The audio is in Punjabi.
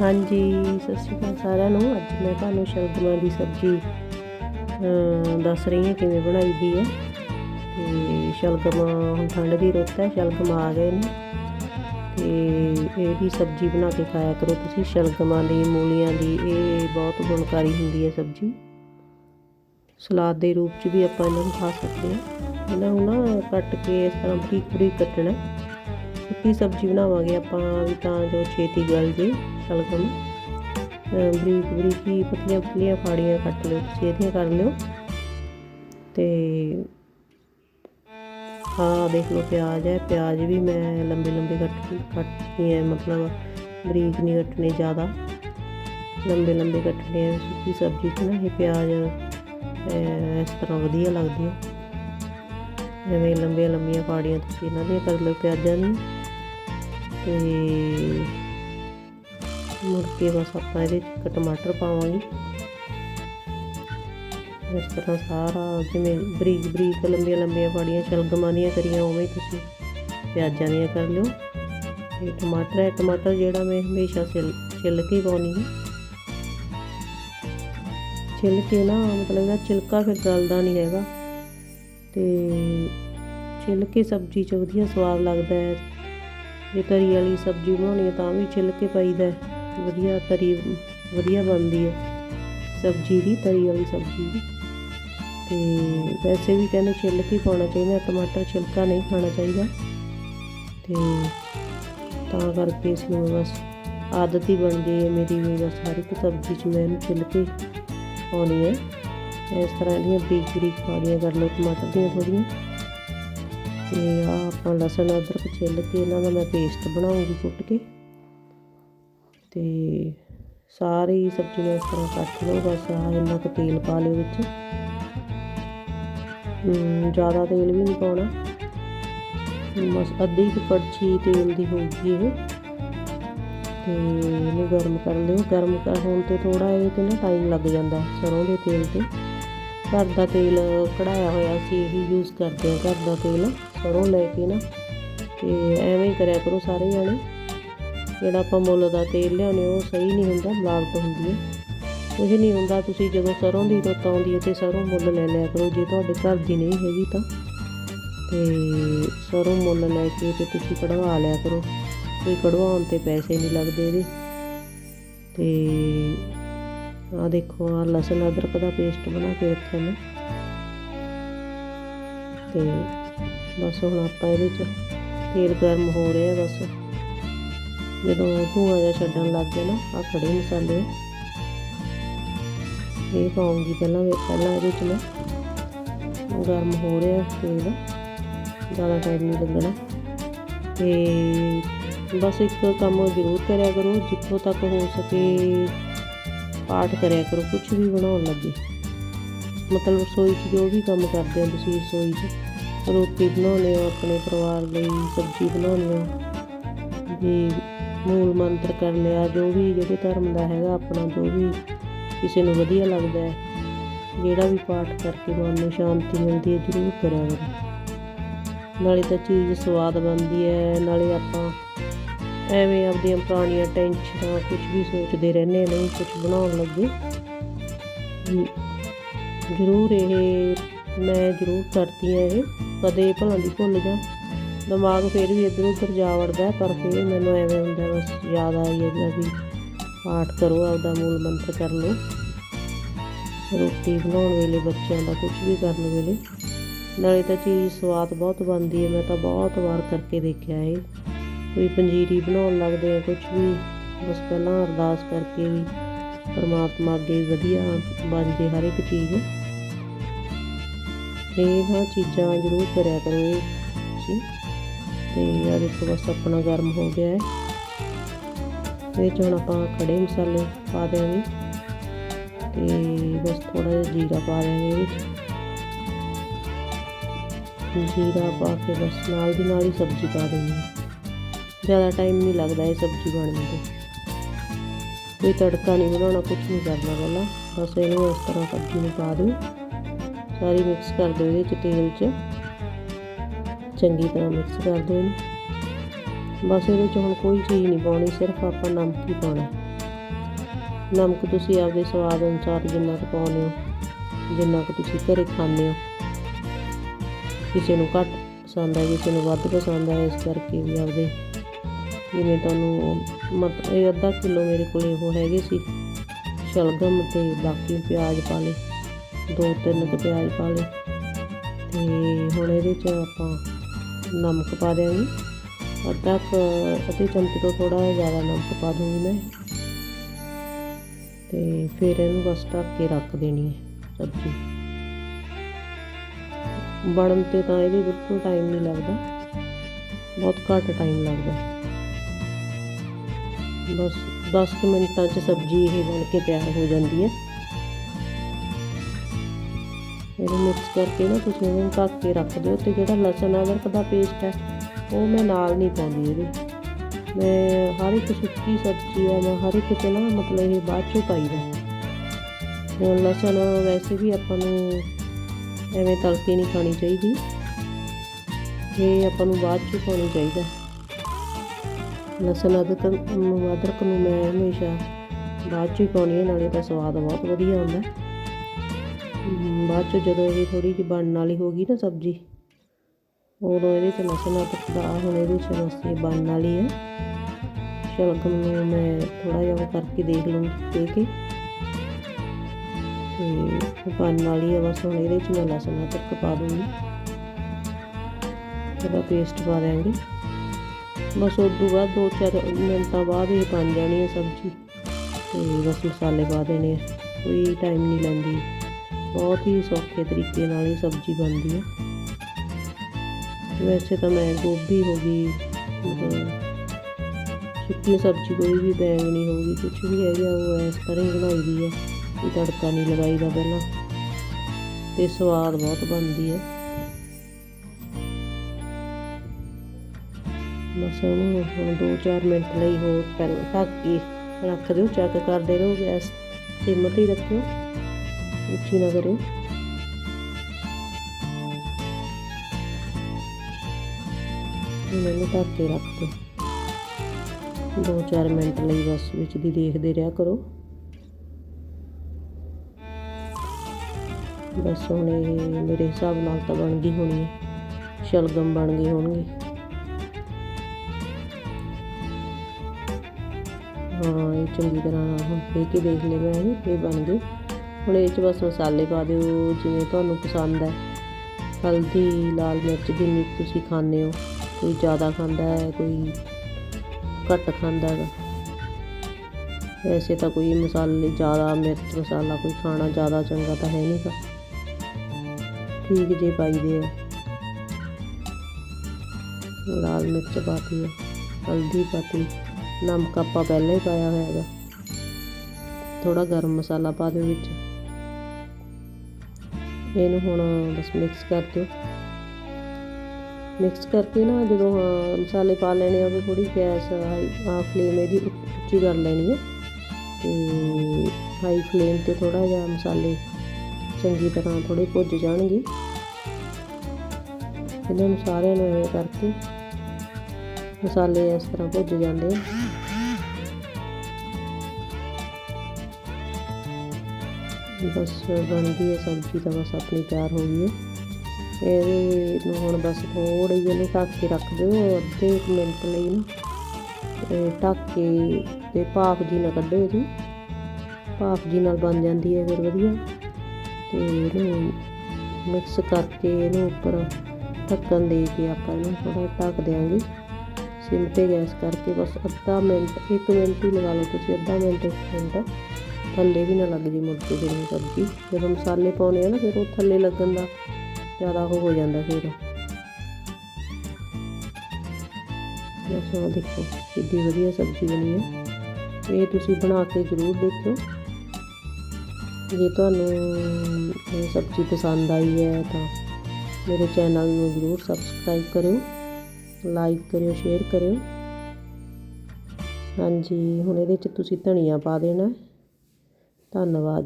ਹਾਂਜੀ, ਸਤਿ ਸ਼੍ਰੀ ਅਕਾਲ ਸਾਰਿਆਂ ਨੂੰ। ਅੱਜ ਮੈਂ ਤੁਹਾਨੂੰ ਸ਼ਲਗਮਾਂ ਦੀ ਸਬਜ਼ੀ ਦੱਸ ਰਹੀ ਹਾਂ ਕਿਵੇਂ ਬਣਾਈ ਦੀ ਹੈ। ਤੇ ਸ਼ਲਗਮ ਹੁਣ ਠੰਡ ਦੀ ਰੁੱਤ ਹੈ, ਸ਼ਲਗਮ ਆ ਗਏ ਨੇ। ਤੇ ਇਹ ਵੀ ਸਬਜ਼ੀ ਬਣਾ ਕੇ ਖਾਇਆ ਕਰੋ ਤੁਸੀਂ। ਸ਼ਲਗਮਾਂ ਦੀ, ਮੂਲੀਆਂ ਦੀ, ਇਹ ਬਹੁਤ ਗੁਣਕਾਰੀ ਹੁੰਦੀ ਹੈ ਸਬਜ਼ੀ। ਸਲਾਦ ਦੇ ਰੂਪ 'ਚ ਵੀ ਆਪਾਂ ਇਹਨਾਂ ਨੂੰ ਖਾ ਸਕਦੇ ਹਾਂ। ਇਹਨਾਂ ਨੂੰ ਨਾ ਕੱਟ ਕੇ ਇਸ ਤਰ੍ਹਾਂ ਬਰੀਕ ਬਰੀਕ ਕੱਟਣਾ ਸੁੱਕੀ ਸਬਜ਼ੀ ਬਣਾਵਾਂਗੇ ਆਪਾਂ ਵੀ ਤਾਂ ਜੋ ਛੇਤੀ ਗਲ ਜੇ ਸ਼ਲਗਮ ਬਰੀਕ ਬਰੀਕ ਹੀ ਪਤਲੀਆਂ ਪਤਲੀਆਂ ਫਾੜੀਆਂ ਕੱਟ ਲਿਓ ਤੁਸੀਂ ਇਹਦੀਆਂ ਕਰ ਲਿਓ। ਤੇ ਹਾਂ ਦੇਖ ਲਓ ਪਿਆਜ਼ ਹੈ, ਪਿਆਜ਼ ਵੀ ਮੈਂ ਲੰਬੇ ਲੰਬੇ ਕੱਟ ਕੱਟਣੀ ਹੈ, ਮਤਲਬ ਬਰੀਕ ਨਹੀਂ ਕੱਟਣੇ ਜ਼ਿਆਦਾ। ਲੰਬੇ ਲੰਬੇ ਕੱਟਣੇ ਆ, ਸੁੱਕੀ ਸਬਜ਼ੀ 'ਚ ਨਾ ਇਹ ਪਿਆਜ਼ ਇਸ ਤਰ੍ਹਾਂ ਵਧੀਆ ਲੱਗਦੀ ਹੈ ਐਵੇਂ ਲੰਬੀਆਂ ਲੰਬੀਆਂ ਫਾੜੀਆਂ ਤੁਸੀਂ ਇਹਨਾਂ ਦੀਆਂ ਕਰ ਲਿਓ ਪਿਆਜ਼ਾਂ ਨੂੰ। ਤੇ ਮੁੜ ਕੇ ਬਸ ਆਪਾਂ ਇਹਦੇ 'ਚ, ਇੱਕ ਟਮਾਟਰ ਪਾਵਾਂਗੇ ਇਸ ਤਰ੍ਹਾਂ ਸਾਰਾ ਜਿਵੇਂ ਬਰੀਕ ਬਰੀਕ ਲੰਬੀਆਂ ਲੰਬੀਆਂ ਫਾੜੀਆਂ ਸ਼ਲਗਮਾਂ ਦੀਆਂ ਕਰੀਆਂ ਉਵੇਂ ਤੁਸੀਂ ਪਿਆਜ਼ਾਂ ਦੀਆਂ ਕਰ ਲਿਓ। ਤੇ ਟਮਾਟਰ ਹੈ, ਟਮਾਟਰ ਜਿਹੜਾ ਮੈਂ ਹਮੇਸ਼ਾ ਛਿੱਲ ਛਿੱਲ ਕੇ ਪਾਉਣੀ ਪਾਉਂਦੀ ਹਾਂ। ਛਿੱਲ ਕੇ ਨਾ, ਮਤਲਬ ਇਹਦਾ ਛਿਲਕਾ ਫਿਰ ਗਲਦਾ ਨਹੀਂ ਹੈਗਾ। ਤੇ ਛਿੱਲ ਕੇ ਸਬਜ਼ੀ 'ਚ ਵਧੀਆ ਸਵਾਦ ਲੱਗਦਾ ਹੈ। ਜੇ ਤਰੀ ਵਾਲੀ ਸਬਜ਼ੀ ਬਣਾਉਣੀ ਹੈ ਤਾਂ ਵੀ ਛਿੱਲ ਕੇ ਪਾਈਦਾ ਵਧੀਆ ਤਰੀ, ਵਧੀਆ ਬਣਦੀ ਹੈ। ਸਬਜ਼ੀ ਦੀ, ਤਰੀ ਵਾਲੀ ਸਬਜ਼ੀ ਦੀ। ਤੇ ਵੈਸੇ ਵੀ ਕਹਿੰਦੇ ਛਿੱਲ ਕੇ ਪਾਉਣਾ ਚਾਹੀਦਾ, ਟਮਾਟਰ ਛਿਲਕਾ ਨਹੀਂ ਖਾਣਾ ਚਾਹੀਦਾ। ਤੇ ਤਾਂ ਕਰਕੇ ਇਸ ਨੂੰ ਬਸ ਆਦਤ ਹੀ ਬਣ ਗਈ ਹੈ ਮੇਰੀ ਵੀ, ਬਸ ਹਰ ਇੱਕ ਸਬਜ਼ੀ 'ਚ ਮੈਂ ਇਹਨੂੰ ਛਿੱਲ ਕੇ ਪਾਉਣੀ ਹੈ। ਇਸ ਤਰ੍ਹਾਂ ਇਹਦੀਆਂ ਬਰੀਕ ਬਰੀਕ ਫਾੜੀਆਂ ਕਰ ਲਓ ਟਮਾਟਰ ਦੀਆਂ ਥੋੜ੍ਹੀਆਂ। ਤੇ ਆ ਆਪਾਂ ਲਸਣ ਅਦਰਕ ਛਿੱਲ ਕੇ ਇਹਨਾਂ ਦਾ ਮੈਂ ਪੇਸਟ ਬਣਾਉਂਗੀ ਕੁੱਟ ਕੇ। ਤੇ ਸਾਰੀ ਸਬਜ਼ੀ ਨੂੰ ਇਸ ਤਰ੍ਹਾਂ ਕੱਟ ਲਓ, ਬਸ ਆ ਇੰਨਾ ਕੁ ਤੇਲ ਪਾ ਲਿਓ ਵਿੱਚ। ਜ਼ਿਆਦਾ ਤੇਲ ਵੀ ਨਹੀਂ ਪਾਉਣਾ। ਬਸ ਅੱਧੀ ਕੁ ਕੜਛੀ ਤੇਲ ਦੀ ਹੋਊਗੀ ਇਹ। ਤੇ ਇਹਨੂੰ ਗਰਮ ਕਰ ਲਿਓ। ਗਰਮ ਕਰ ਹੋਣ ਤੇ ਥੋੜਾ ਇਹ ਤੇ ਨਾ ਟਾਈਮ ਲੱਗ ਜਾਂਦਾ ਸਰੋਂ ਦੇ ਤੇਲ ਤੇ। ਘਰ ਦਾ ਤੇਲ ਕਢਾਇਆ ਹੋਇਆ ਸੀ, ਇਹੀ ਯੂਜ਼ ਕਰਦੇ ਆ ਘਰ ਦਾ ਤੇਲ। ਸਰੋਂ ਲੈ ਕੇ ਨਾ, ਤੇ ਐਵੇਂ ਹੀ ਕਰਿਆ ਕਰੋ ਸਾਰੇ ਜਾਣੇ। ਜਿਹੜਾ ਆਪਾਂ ਮੁੱਲ ਦਾ ਤੇਲ ਲਿਆਉਂਦੇ ਉਹ ਸਹੀ ਨਹੀਂ ਹੁੰਦਾ ਮਿਲਾਵਟ ਹੁੰਦੀ ਹੈ। ਕੁਝ ਨਹੀਂ ਹੁੰਦਾ, ਤੁਸੀਂ ਜਦੋਂ ਸਰੋਂ ਦੀ ਰੁੱਤ ਆਉਂਦੀ ਹੈ ਤੇ ਸਰੋਂ ਮੁੱਲ ਲੈ ਲਿਆ ਕਰੋ। ਜੇ ਤੁਹਾਡੇ ਘਰ ਦੀ ਨਹੀਂ ਹੈਗੀ ਤਾਂ। ਤੇ ਸਰੋਂ ਮੁੱਲ ਲੈ ਕੇ ਤੇ ਤੁਸੀਂ ਕਢਵਾ ਲਿਆ ਕਰੋ। ਕੋਈ ਕਢਵਾਉਣ ਤੇ ਪੈਸੇ ਨਹੀਂ ਲੱਗਦੇ ਇਹਦੇ। ਤੇ ਆ ਦੇਖੋ ਆ ਲਸਣ ਅਦਰਕ ਦਾ ਪੇਸਟ ਬਣਾ ਕੇ ਰੱਖਿਆ ਮੈਂ। ਤੇ ਬਸ ਹੁਣ ਆਪਾਂ ਇਹਦੇ ਚ ਤੇਲ ਗਰਮ ਹੋ ਰਿਹਾ ਬਸ। ਜਦੋਂ ਧੂਆਂ ਜਿਹਾ ਛੱਡਣ ਲੱਗ ਗਿਆ ਨਾ ਆ ਖੜੇ ਮਸਾਲੇ। ਇਹ ਪਾਉਂਗੀ ਪਹਿਲਾਂ ਪਹਿਲਾਂ ਇਹਦੇ ਚ ਮੈਂ ਗਰਮ ਹੋ ਰਿਹਾ ਤੇਲ। ਜ਼ਿਆਦਾ ਟਾਈਮ ਨਹੀਂ ਲੱਗਣਾ। ਤੇ ਬਸ ਇੱਕ ਕੰਮ ਜ਼ਰੂਰ ਕਰਿਆ ਕਰੋ, ਜਿੱਥੋਂ ਤੱਕ ਹੋ ਸਕੇ ਪਾਠ ਕਰਿਆ ਕਰੋ ਕੁਝ ਵੀ ਬਣਾਉਣ ਲੱਗੇ। ਮਤਲਬ ਰਸੋਈ 'ਚ ਜੋ ਵੀ ਕੰਮ ਕਰਦੇ ਹੋ ਤੁਸੀਂ ਰਸੋਈ 'ਚ। ਰੋਟੀ ਬਣਾਉਣੇ ਹੋ ਆਪਣੇ ਪਰਿਵਾਰ ਲਈ ਸਬਜ਼ੀ ਬਣਾਉਣੀ ਹੋ ਵੀ ਮੂਲ ਮੰਤਰ ਕਰ ਲਿਆ, ਜੋ ਵੀ ਜਿਹੜੇ ਧਰਮ ਦਾ ਹੈਗਾ ਆਪਣਾ, ਜੋ ਵੀ ਕਿਸੇ ਨੂੰ ਵਧੀਆ ਲੱਗਦਾ ਹੈ, ਜਿਹੜਾ ਵੀ ਪਾਠ ਕਰਕੇ ਮਨ ਨੂੰ ਸ਼ਾਂਤੀ ਮਿਲਦੀ ਹੈ, ਜ਼ਰੂਰ ਕਰਿਆ ਕਰੋ। ਨਾਲੇ ਤਾਂ ਚੀਜ਼ ਸਵਾਦ ਬਣਦੀ ਹੈ, ਨਾਲੇ ਆਪਾਂ ਐਵੇਂ ਆਪਦੀਆਂ ਪੁਰਾਣੀਆਂ ਟੈਨਸ਼ਨਾਂ ਕੁਝ ਵੀ ਸੋਚਦੇ ਰਹਿੰਦੇ ਨਹੀਂ ਕੁਝ ਬਣਾਉਣ ਲੱਗੇ। ਜ਼ਰੂਰ ਇਹ ਮੈਂ ਜ਼ਰੂਰ ਕਰਦੀ ਹਾਂ ਇਹ, ਕਦੇ ਭਲਾਂ ਦੀ ਭੁੱਲ ਜਾ। ਦਿਮਾਗ ਫਿਰ ਵੀ ਇੱਧਰ ਉੱਧਰ ਜਾ ਵੜਦਾ ਪਰ ਫਿਰ ਮੈਨੂੰ ਐਵੇਂ ਹੁੰਦਾ ਬਸ ਯਾਦ ਆ ਜਾਂਦਾ ਵੀ ਪਾਠ ਕਰੋ, ਆਪਦਾ ਮੂਲ ਮੰਤਰ ਕਰ ਲਓ। ਰੋਟੀ ਬਣਾਉਣ ਵੇਲੇ, ਬੱਚਿਆਂ ਦਾ ਕੁਝ ਵੀ ਕਰਨ ਵੇਲੇ। ਨਾਲੇ ਤਾਂ ਚੀਜ਼ ਸਵਾਦ ਬਹੁਤ ਬਣਦੀ ਹੈ, ਮੈਂ ਤਾਂ ਬਹੁਤ ਵਾਰ ਕਰਕੇ ਦੇਖਿਆ ਇਹ। ਕੋਈ ਪੰਜੀਰੀ ਬਣਾਉਣ ਲੱਗਦੇ ਆ ਕੁਝ ਵੀ, ਬਸ ਪਹਿਲਾਂ ਅਰਦਾਸ ਕਰਕੇ ਵੀ, ਪਰਮਾਤਮਾ ਅੱਗੇ ਵਧੀਆ ਬਣ ਜੇ ਹਰ ਇੱਕ ਚੀਜ਼। ਇਹ ਹਾਂ ਚੀਜ਼ਾਂ ਜ਼ਰੂਰ ਕਰਿਆ ਕਰੋ ਇਹ ਤੁਸੀਂ ਤੇ ਆ ਦੇਖੋ ਬਸ ਆਪਣਾ ਗਰਮ ਹੋ ਗਿਆ ਹੈ। ਇਹਦੇ 'ਚ ਹੁਣ ਆਪਾਂ ਖੜੇ ਮਸਾਲੇ ਪਾ ਦੇਵਾਂਗੇ ਤੇ ਬਸ ਥੋੜਾ ਜਿਹਾ ਜੀਰਾ ਪਾ ਦਿਆਂਗੇ ਇਹਦੇ ਵਿੱਚ ਜੀਰਾ ਪਾ ਕੇ ਬਸ ਨਾਲ ਦੀ ਨਾਲ ਹੀ ਸਬਜ਼ੀ ਪਾ ਦੇਣੀ ਜ਼ਿਆਦਾ ਟਾਈਮ ਨਹੀਂ ਲੱਗਦਾ ਇਹ ਸਬਜ਼ੀ ਬਣਨ ਤੇ। ਕੋਈ ਤੜਕਾ ਨਹੀਂ ਬਣਾਉਣਾ ਕੁਝ ਨਹੀਂ ਕਰਨਾ ਪਹਿਲਾਂ। ਬਸ ਇਹਨੂੰ ਇਸ ਤਰ੍ਹਾਂ ਸਬਜ਼ੀ ਨੂੰ ਪਾ ਦਿਓ। ਸਾਰੀ ਮਿਕਸ ਕਰ ਦਿਓ ਇਹਦੇ ਚ ਤੇਲ 'ਚ। ਚੰਗੀ ਤਰ੍ਹਾਂ ਮਿਕਸ ਕਰ ਦਿਓ ਇਹਨੂੰ। ਬਸ ਇਹਦੇ 'ਚ ਹੁਣ ਕੋਈ ਚੀਜ਼ ਨਹੀਂ ਪਾਉਣੀ, ਸਿਰਫ ਆਪਾਂ ਨਮਕ ਹੀ ਪਾਉਣਾ। ਨਮਕ ਤੁਸੀਂ ਆਪਦੇ ਸਵਾਦ ਅਨੁਸਾਰ ਜਿੰਨਾ ਕੁ ਪਾਉਂਦੇ ਹੋ, ਜਿੰਨਾ ਕੁ ਤੁਸੀਂ ਘਰੇ ਖਾਂਦੇ ਹੋ। ਕਿਸੇ ਨੂੰ ਘੱਟ ਪਸੰਦ ਹੈ ਕਿਸੇ ਨੂੰ ਵੱਧ ਪਸੰਦ ਹੈ ਇਸ ਕਰਕੇ ਵੀ ਆਪਦੇ ਜਿਵੇਂ ਤੁਹਾਨੂੰ ਮਤ ਇਹ ਅੱਧਾ ਕਿਲੋ ਮੇਰੇ ਕੋਲ ਉਹ ਹੈਗੇ ਸੀ, ਸ਼ਲਗਮ ਤੇ ਬਾਕੀ ਪਿਆਜ਼ ਪਾ ਲਏ। ਦੋ ਤਿੰਨ ਕੁ ਪਿਆਜ਼ ਪਾ ਲਏ। ਤੇ ਹੁਣ ਇਹਦੇ 'ਚ ਆਪਾਂ ਨਮਕ ਪਾ ਦਿਆਂਗੇ ਅੱਧਾ ਕੁ ਅੱਧੇ ਚਮਚੇ ਤੋਂ ਥੋੜਾ ਜ਼ਿਆਦਾ ਨਮਕ ਪਾ ਦੂੰਗੀ ਮੈਂ। ਤੇ ਫਿਰ ਇਹਨੂੰ ਬਸ ਢੱਕ ਕੇ ਰੱਖ ਦੇਣੀ ਹੈ ਸਬਜ਼ੀ। ਬਣਨ ਤੇ ਤਾਂ ਇਹਦੇ ਬਿਲਕੁਲ ਟਾਈਮ ਨਹੀਂ ਲੱਗਦਾ। ਬਹੁਤ ਘੱਟ ਟਾਈਮ ਲੱਗਦਾ। ਬਸ 10 ਕੁ ਮਿੰਟਾਂ 'ਚ ਸਬਜ਼ੀ ਇਹ ਬਣ ਕੇ ਤਿਆਰ ਹੋ ਜਾਂਦੀ ਹੈ। ਇਹਨੂੰ ਮਿਕਸ ਕਰਕੇ ਨਾ ਤੁਸੀਂ ਇਹਨੂੰ ਢੱਕ ਕੇ ਰੱਖ ਦਿਓ ਤੇ ਜਿਹੜਾ ਲਸਣ ਅਦਰਕ ਦਾ ਪੇਸਟ ਹੈ, ਉਹ ਮੈਂ ਨਾਲ ਨਹੀਂ ਪਾਉਂਦੀ ਇਹਦੇ। ਮੈਂ ਹਰ ਇੱਕ ਸੁੱਕੀ ਸਬਜ਼ੀ ਹੈ ਮੈਂ ਹਰ ਇੱਕ 'ਚ ਨਾ ਮਤਲਬ ਇਹ ਬਾਅਦ 'ਚੋਂ ਪਾਈਦਾ ਹੁਣ ਲਸਣ ਵੈਸੇ ਵੀ ਆਪਾਂ ਨੂੰ ਐਵੇਂ ਤਲਕੇ ਨਹੀਂ ਖਾਣੀ ਚਾਹੀਦੀ। ਇਹ ਆਪਾਂ ਨੂੰ ਬਾਅਦ 'ਚੋਂ ਪਾਉਣੀ ਚਾਹੀਦਾ। ਲਸਣ ਅਦਰਕ ਨੂੰ ਅਦਰਕ ਨੂੰ ਮੈਂ ਹਮੇਸ਼ਾ ਬਾਅਦ 'ਚੋਂ ਹੀ ਪਾਉਣੀ ਹੈ ਨਾਲੇ ਤਾਂ ਸਵਾਦ ਬਹੁਤ ਵਧੀਆ ਹੁੰਦਾ ਬਾਅਦ 'ਚ ਜਦੋਂ ਇਹ ਥੋੜੀ ਜਿਹੀ ਬਣਨ ਵਾਲੀ ਹੋ ਗਈ ਨਾ ਸਬਜ਼ੀ, ਉਦੋਂ ਇਹਦੇ 'ਚ ਲਸਣ ਅਦਰਕ ਹੁਣ ਇਹਦੇ 'ਚ ਬਸ ਬਣਨ ਵਾਲੀ ਹੈ ਸ਼ਲਗਮ ਨੂੰ ਮੈਂ ਥੋੜਾ ਜਿਹਾ ਕਰਕੇ ਦੇਖ ਲਵਾਂਗੀ ਦੇ ਕੇ। ਤੇ ਬਣਨ ਵਾਲੀ ਹੈ ਬਸ ਹੁਣ ਇਹਦੇ 'ਚ ਮੈਂ ਲਸਣ ਅਦਰਕ ਪਾ ਦੂੰਗੀ ਇਹਦਾ ਪੇਸਟ ਪਾ ਦਿਆਂਗੇ। ਬਸ ਉਸ ਤੋਂ ਬਾਅਦ 2-4 ਮਿੰਟਾਂ ਬਾਅਦ ਇਹ ਬਣ ਜਾਣੀ ਹੈ ਸਬਜ਼ੀ। ਤੇ ਬਸ ਮਸਾਲੇ ਪਾ ਦੇਣੇ ਆ, ਕੋਈ ਟਾਈਮ ਨਹੀਂ ਲੈਂਦੀ। ਬਹੁਤ ਹੀ ਸੌਖੇ ਤਰੀਕੇ ਨਾਲ ਇਹ ਸਬਜ਼ੀ ਬਣਦੀ ਹੈ। ਵੈਸੇ ਤਾਂ ਮੈਂ ਗੋਭੀ ਹੋ ਗਈ, ਮਤਲਬ ਸੁੱਕੀ ਸਬਜ਼ੀ ਕੋਈ ਵੀ ਬੈਂਗਣੀ ਹੋ ਗਈ ਕੁਝ ਵੀ ਹੈਗਾ, ਉਹ ਇਸ ਤਰ੍ਹਾਂ ਹੀ ਬਣਾਈ ਦੀ ਹੈ ਕੋਈ ਤੜਕਾ ਨਹੀਂ ਲਗਾਈਦਾ ਪਹਿਲਾਂ। ਤੇ ਸਵਾਦ ਬਹੁਤ ਬਣਦੀ ਹੈ। ਬਸ ਉਹਨੂੰ ਹੁਣ 2-4 ਮਿੰਟ ਲਈ ਹੋਰ ਪਹਿਲਾਂ ਢੱਕ ਕੇ ਰੱਖ ਦਿਓ ਚੈੱਕ ਕਰਦੇ ਰਹੋ, ਗੈਸ ਸਿਮ ਤੇ ਹੀ ਰੱਖਿਓ। ਉੱਚੀ ਨਾ ਮੈਨੂੰ ਢੱਕ ਕੇ ਰੱਖ ਦਿਓ 2-4 ਮਿੰਟ ਲਈ ਬਸ ਵਿੱਚ ਦੀ ਦੇਖਦੇ ਰਿਹਾ ਕਰੋ। ਬਸ ਹੁਣ ਇਹ ਮੇਰੇ ਹਿਸਾਬ ਨਾਲ ਤਾਂ ਬਣ ਗਈ ਹੋਣੀ ਹੈ। ਸ਼ਲਗਮ ਬਣ ਗਈ ਹੋਣਗੇ। ਹਾਂ, ਇਹ ਚੰਗੀ ਤਰ੍ਹਾਂ ਹੁਣ ਫੇ ਕੇ ਦੇਖ ਲਿਆ ਮੈਂ, ਇਹ ਬਣ ਗਏ। ਹੁਣ ਇਹ 'ਚ ਬਸ ਮਸਾਲੇ ਪਾ ਦਿਓ, ਜਿਵੇਂ ਤੁਹਾਨੂੰ ਪਸੰਦ ਹੈ। ਹਲਦੀ, ਲਾਲ ਮਿਰਚ ਜਿੰਨੀ ਤੁਸੀਂ ਖਾਂਦੇ ਹੋ। ਕੋਈ ਜ਼ਿਆਦਾ ਖਾਂਦਾ ਹੈ, ਕੋਈ ਘੱਟ ਖਾਂਦਾ ਹੈ ਵੈਸੇ ਤਾਂ ਕੋਈ ਮਸਾਲੇ, ਜ਼ਿਆਦਾ ਮਿਰਚ ਮਸਾਲਾ ਕੋਈ ਖਾਣਾ ਜ਼ਿਆਦਾ ਚੰਗਾ ਤਾਂ ਹੈ ਨਹੀਂ ਗਾ। ਠੀਕ ਜੇ ਪਾਈਦੇ ਆ। ਲਾਲ ਮਿਰਚ ਪਾਤੀ ਹੈ ਹਲਦੀ ਪਾਤੀ। ਨਮਕ ਆਪਾਂ ਪਹਿਲਾਂ ਹੀ ਪਾਇਆ ਹੋਇਆ ਹੈਗਾ। ਥੋੜਾ ਗਰਮ ਮਸਾਲਾ ਪਾ ਦਿਓ ਵਿੱਚ। ਇਹਨੂੰ ਹੁਣ ਬਸ ਮਿਕਸ ਕਰ ਦਿਓ। ਮਿਕਸ ਕਰਕੇ ਨਾ ਜਦੋਂ, ਹਾਂ, ਮਸਾਲੇ ਪਾ ਲੈਣੇ ਆ, ਉਦੋਂ ਥੋੜੀ ਗੈਸ ਆ ਫਲੇਮ ਇਹਦੀ ਉੱਚੀ ਕਰ ਲੈਣੀ ਹੈ ਤੇ ਹਾਈ ਫਲੇਮ ਤੇ ਥੋੜਾ ਜਿਹਾ ਮਸਾਲੇ ਚੰਗੀ ਤਰ੍ਹਾਂ ਥੋੜੇ ਭੁੱਜ ਜਾਣਗੇ। ਇਹਨਾਂ ਨੂੰ ਸਾਰਿਆਂ ਨੂੰ ਐਵੇਂ ਕਰਕੇ ਮਸਾਲੇ ਇਸ ਤਰ੍ਹਾਂ ਭੁੱਜ ਜਾਂਦੇ ਆ। ਬਸ ਬਣ ਗਈ ਹੈ ਸਬਜ਼ੀ ਤਾਂ ਬਸ ਆਪਣੀ ਤਿਆਰ ਹੋ ਗਈ ਹੈ। ਇਹਦੇ ਨੂੰ ਹੁਣ ਬਸ ਥੋੜੀ ਜਿਹੀ ਨੂੰ ਢੱਕ ਕੇ ਰੱਖ ਦਿਓ, ਅੱਧੇ ਕੁ ਮਿੰਟ ਲਈ ਨਾ। ਢੱਕ ਕੇ ਤੇ ਭਾਫ ਜੀ ਨਾ ਕੱਢੋ ਇਹਦੀ। ਭਾਫ ਜੀ ਨਾਲ ਬਣ ਜਾਂਦੀ ਹੈ ਫਿਰ ਵਧੀਆ। ਤੇ ਇਹਨੂੰ ਮਿਕਸ ਕਰਕੇ ਇਹਨੂੰ ਉੱਪਰ ਢੱਕਣ ਦੇ ਕੇ ਆਪਾਂ ਇਹਨੂੰ ਥੋੜਾ ਢੱਕ ਦਿਆਂਗੇ। ਸਿਮ ਤੇ ਗੈਸ ਕਰਕੇ ਬਸ ਅੱਧਾ ਮਿੰਟ 1 ਮਿੰਟ ਹੀ ਲਗਾ ਲਓ ਤੁਸੀਂ, ਅੱਧਾ ਮਿੰਟ 1 ਮਿੰਟ। ਥੱਲੇ ਵੀ ਨਾ ਲੱਗ ਜੇ ਮੁੜ ਕੇ ਜਿਹੜੀ ਇਹ ਸਬਜ਼ੀ। ਜਦੋਂ ਮਸਾਲੇ ਪਾਉਣੇ ਆ ਨਾ, ਫਿਰ ਉਹ ਥੱਲੇ ਲੱਗਣ ਦਾ ਜ਼ਿਆਦਾ ਉਹ ਹੋ ਜਾਂਦਾ ਫਿਰ। ਬਸ ਆਹ ਦੇਖੋ ਕਿੰਨੀ ਵਧੀਆ ਸਬਜ਼ੀ ਬਣੀ ਹੈ ਇਹ ਤੁਸੀਂ ਬਣਾ ਕੇ ਜ਼ਰੂਰ ਦੇਖਿਓ। ਜੇ ਤੁਹਾਨੂੰ ਇਹ ਸਬਜ਼ੀ ਪਸੰਦ ਆਈ ਹੈ ਤਾਂ ਮੇਰੇ ਚੈਨਲ ਨੂੰ ਜ਼ਰੂਰ ਸਬਸਕ੍ਰਾਈਬ ਕਰਿਓ, ਲਾਈਕ ਕਰਿਓ, ਸ਼ੇਅਰ ਕਰਿਓ। ਹਾਂਜੀ, ਹੁਣ ਇਹਦੇ 'ਚ ਤੁਸੀਂ ਧਨੀਆ ਪਾ ਦੇਣਾ। ਧੰਨਵਾਦ